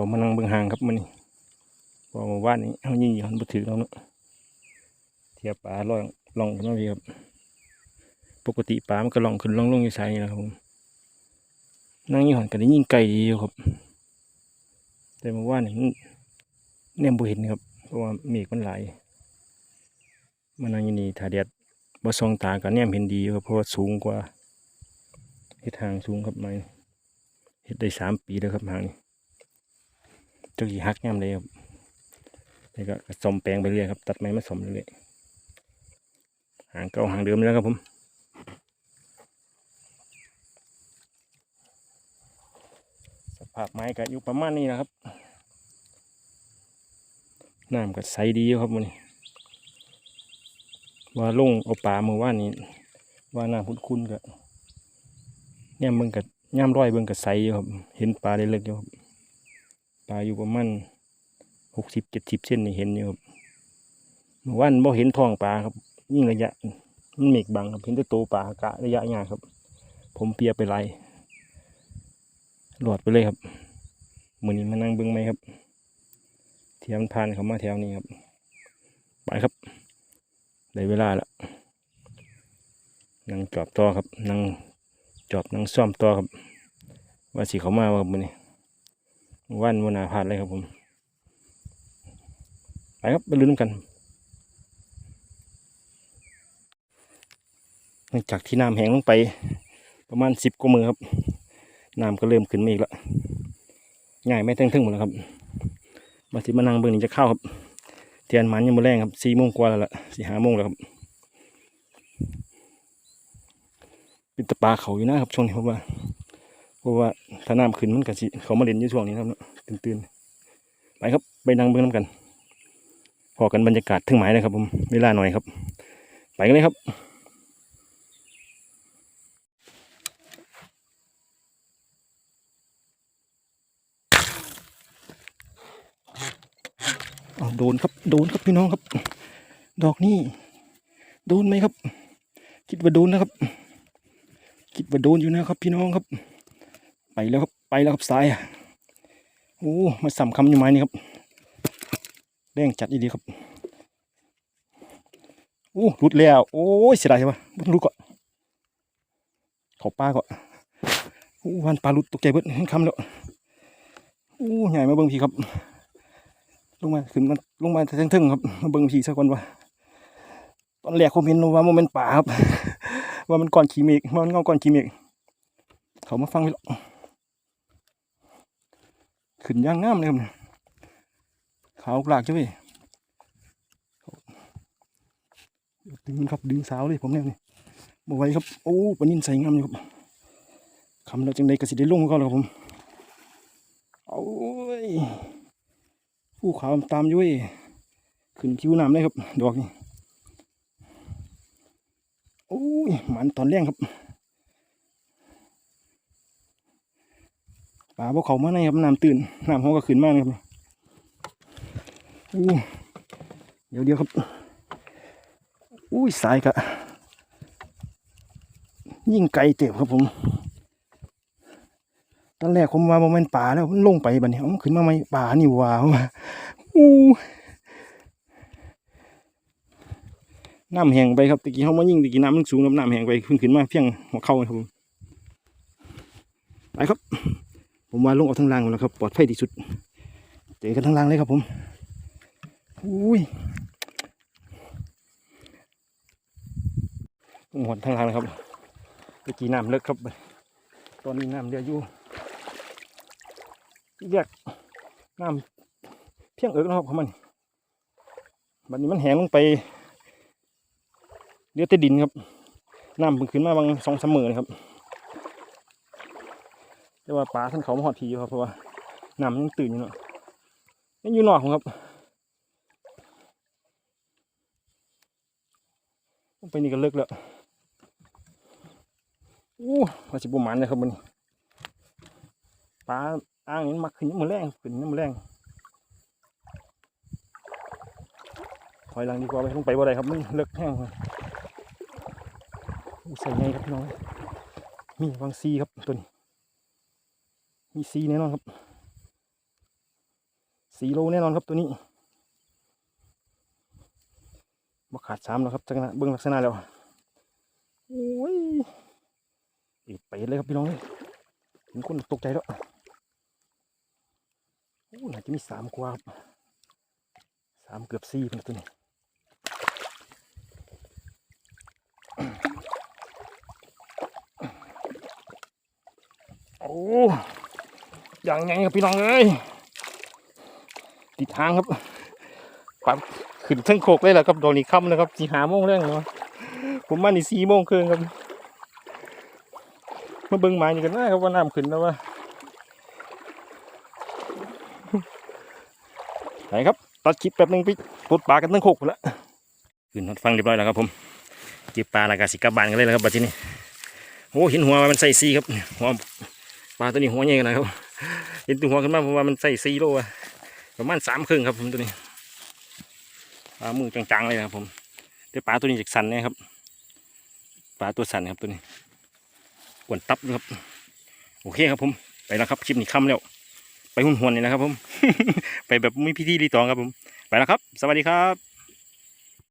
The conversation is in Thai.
เขามานั่งเบิ่งห่างครับมันนี่พอมาว่านนี้เขายิ่งอยู่มันบ่ถือเราเนาะเทียบปลาลองลองกันมาพี่ครับ ปกติปลามันก็ลองขึ้นลองลงอยู่ไซนี่แหละครับผมนั่งยี่งหันก็ได้ยิ่งไก่ดีอยู่ครับ แต่เมาว่านนี่เนี่ยบ่เห็นครับเพราะว่าเมฆมันไหลมานั่งอยู่นี่ถ้ายแดดบ่ส่องตาก็เนี่ยเห็นดีครับเพราะว่าสูงกว่าเฮ็ดทางสูงครับไม่เฮ็ดได้สามปีแล้วครับทางนี้ จ้ากี่ฮักย่ำเลยครับแล้วก็ซ่อมแปลงไปเรื่อยครับ ตัดไม้มาซ่อมเรื่อยหางเก่าหางเดิมแล้วครับผมสภาพไม้ก็อยู่ประมาณนี้นะครับน้ำก็ใสดีครับมันนี้ว่าลงเอาปลาเมื่อวานนี้ว่าน้ำคุ้นๆก็เนี่ยมึงกับย่ำร้อยเบิ่งกับใสอยู่ครับ เห็นปลาได้เล็กอยู่ครับ ปลาอยู่ประมาณหกสิบเจ็ดสิบเส้นนี่เห็นอยู่ครับเมื่อวานบ่เห็นท้องปลาครับ ยิ่งระยะ มันเมฆบังครับเห็นแต่โตวปลากะระยะยากครับ ผมเปียไปไล่หลอดไปเลยครับมือนี้มานั่งเบิ้งไหมครับเทียมนผ่านเขามาแถวนี้ครับ ไปครับได้เวลาแล้วนั่งจอบต่อครับนั่งจอบนั่งซ่อมต่อครับ ว่าสิเขามาว่ามือนี้ วันวันาผ่านเลยครับผม ไปครับไปลุ้นกันหลังจากที่น้ำแห้งลงไป ประมาณสิบกว่ามือครับน้ำก็เริ่มขึ้นมาอีกแล้วง่ายไม่ทั้งทึ่งหมดแล้วครับมาสิมานั่งเบิ่งนี่จะเข้าครับเทียนหมันยังมาแรงครับสี่โมงกว่าแล้วล่ะสี่ห้าโมงแล้วครับเป็นตะปลาเขาอยู่นะครับช่วงนี้เพราะว่า เพราะว่าถ้าน้ำขึ้นมันก็สิเขามาเล่นอยู่ช่วงนี้ครับเนาะตื่นๆไปครับไปนั่งเบิ่งน้ำกัน พอกันบรรยากาศถึงหมายเลยครับผมเวลาหน่อยครับ ไปกันเลยครับอ้าวโดนครับโดนครับพี่น้องครับ ดอกนี้โดนไหมครับ คิดว่าโดนนะครับ คิดว่าโดนอยู่นะครับ พี่น้องครับ แล้วครับไปแล้วครับสายอะโอ้มาสัมคำอยู่ไม้นี่ครับแรงจัดอีดีครับโอ้รุดแล้ว โอ้ยเสียดายใช่ปะมันรุดก่อนเขาปลาก่อนโอ้วันปลารุดตกใจเบิดคำแล้วโอ้ใหญ่มาเบิ่งพีครับ ลงมาขึ้นมาลงมาทั้งทึ่งๆครับมาเบิ่งผีสักวันว่าตอนแรกผมเห็นว่ามันเป็นป่าครับ ว่ามันก้อนขีเมฆมันเงาก้อนขีเมฆเขามาฟังไปหรอก ขึ้นย่างงามเลยครับขาวกลากจ้ะเว้ยดึงครับดึงสาวเลยผมเนี่ยนี่มาไว้ครับ โอ้ปนินใส่งามอยู่ครับคำแล้วจังใดก็สิได้ลงก็แล้วครับผมโอ้ยผู้ขาวตามอยุ้ยขึ้นผิวน้ำเลยครับ ดอกนี้โอ้ยหมันตอนแรงครับ ปลาพวกเขามาในครับน้ำตื่นน้ำเขาก็ขึ้นมากเลยครับอู้เดี๋ยวเดี๋ยวครับอุ้ยสายกะยิ่งไกลเต็บครับผม ตอนแรกผมว่ามันเป็นป่าแล้วมันลงไปบัดนี้เอามันขึ้นมาไหมป่านี่ว่าว่าอู้น้ำแห้งไปครับตะกี้เขามายิ่งตะกี้น้ำมันสูงน้ำน้ำแห้งไปขึ้นขึ้นมาเพียงหัวเข่าครับผมไปครับ ผมว่าลงเอาทางล่างหมดแล้วครับ ปลอดภัยที่สุด เจอกันทางล่างเลยครับผมอุ้ยลงหดทางล่างเลยครับตะกี้น้ำเลิกครับ ตอนนี้น้ำเดืออยู่แยกน้ำเพียงเอิกนะครับของมันบัดนี้มันแห้งลงไปเดือดแต่ดินครับน้ำเพิ่งขึ้นมาบางสองสามมือนะครับ แต่ว่าปลาท่านเขามาหอดทีอยู่ครับเพราะว่าน้ำยังตื่นอยู่เนาะยังอยู่นอกผมครับลงไปนี่ก็เลิกแล้วอู้มาสิบุมันเลยครับมันปลาอ่างนี้มักขึ้นยามมือแรงขึ้นมือแรงถอยหลังดีกว่าไปลงไปบ่ได้ครับมันเลิกแห้งครับใส่ไงครับพี่น้องมีวางซีครับตัวนี้ มีซีแน่นอนครับสี่โลแน่นอนครับตัวนี้บ่ขาดสามแล้วครับจังนะเบื้องลักษณะแล้วโอ้ยอีกไปเลยครับพี่น้องเลยเห็นคนตกใจแล้วโอ้น่าจะมีสามกว่าสามเกือบสี่เป็นตัวนี้ โอ้ อย่างไงครับพี่น้องเอ้ยติดทางครับปั๊บขึ้นเทั้งโคกเลยแหละครับโดนอีกค่ำนะครับสี่หาโมงแรงเนาะผมมานี่สี่โมงครึ่งครับมาเบิ่งหมายนี่กันนะครับว่าน้ำขึ้นแล้วว่าไหนครับตัดคลิปแป๊บหนึงไปปลดปลากันทั้งโคกหมดแล้วขึ้นฟังเรียบร้อยแล้วครับผมเก็บปลาแล้วก็สิกลับบานกันเลยแล้วครับบัดนี้โอ้เห็นหัวมันใส่ซีครับหัวปลาตัวนี้หัวใหญ่ขนาดครับ เห็นตัวหัวขึ้นมาเพราะว่ามันใส่ซีโลอะประมาณสามครึ่งครับผมตัวนี้ปลามือจังๆเลยนะครับผมแต่ปลาตัวนี้จากสันนะครับปลาตัวสันครับตัวนี้กวนตับนะครับ โอเคครับผมไปแล้วครับคลิปนี้ค่ำแล้วไปหุ่นหวนๆนี่นะครับผม ไปแบบไม่พิธีรีตองครับผม ไปแล้วครับ สวัสดีครับ